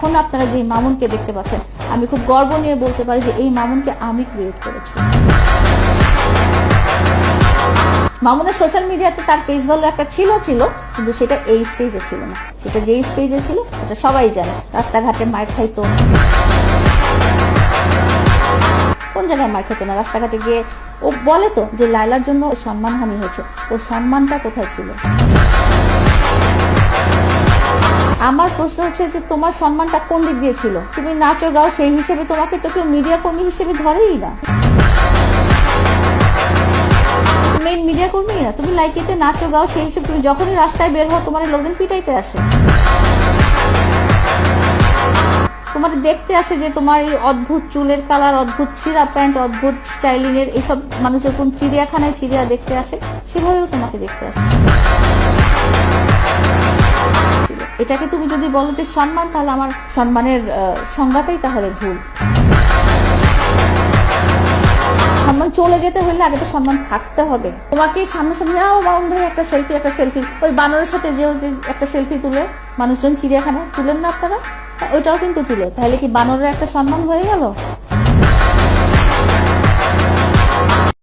এখন আপনারা যে মামুনকে দেখতে পাচ্ছেন, আমি খুব গর্ব নিয়ে বলতে পারি যে এই মামুনকে আমি ক্রিয়েট করেছি। মামুনের সোশ্যাল মিডিয়াতে তার ফেস ভ্যালু একটা ছিল ছিল, কিন্তু সেটা এই স্টেজে ছিল না। সেটা যেই স্টেজে ছিল, সেটা সবাই জানে। রাস্তাঘাটে মার খাইতো। কোন জায়গায় মার খেতো না? রাস্তাঘাটে গিয়ে ও বলে তো যে লাইলার জন্য সম্মানহানি হয়েছে। ওর সম্মানটা কোথায় ছিল? আমার প্রশ্ন হচ্ছে যে তোমার সম্মানটা কোন দিক দিয়ে ছিল? তুমি নাচো, গাও, সেই হিসেবে তোমাকে তো কেউ মিডিয়া কর্মী হিসেবে ধরেই না। মেইন মিডিয়া কর্মী না, তুমি লাইকিতে নাচো, গাও, সেই হিসেবে তুমি যখনই রাস্তায় বের হও, তোমার লোকজন পিটাইতে আসে। তোমার দেখতে আসে যে তোমার এই অদ্ভুত চুলের কালার অদ্ভুত ছিঁড়া প্যান্ট, অদ্ভুত স্টাইলিং এর এসব মানুষ যখন চিড়িয়াখানায় চিড়িয়া দেখতে আসে, সেভাবেও তোমাকে দেখতে আসে। এটাকে তুমি যদি বলো যে সম্মান, তাহলে আমার সম্মানের সংজ্ঞাটাই তাহলে ভুল। সম্মান চলে যেতে হলে আগে তো সম্মান থাকতে হবে। তোমাকে সামনাসামনি আও মামুন ভাই, একটা সেলফি একটা সেলফি ওই বানরের সাথে যে একটা সেলফি তুলে, মানুষজন চিড়িয়াখানায় তুলেন না আপনারা? ওইটাও কিন্তু তুলে। তাহলে কি বানরের একটা সম্মান হয়ে গেল?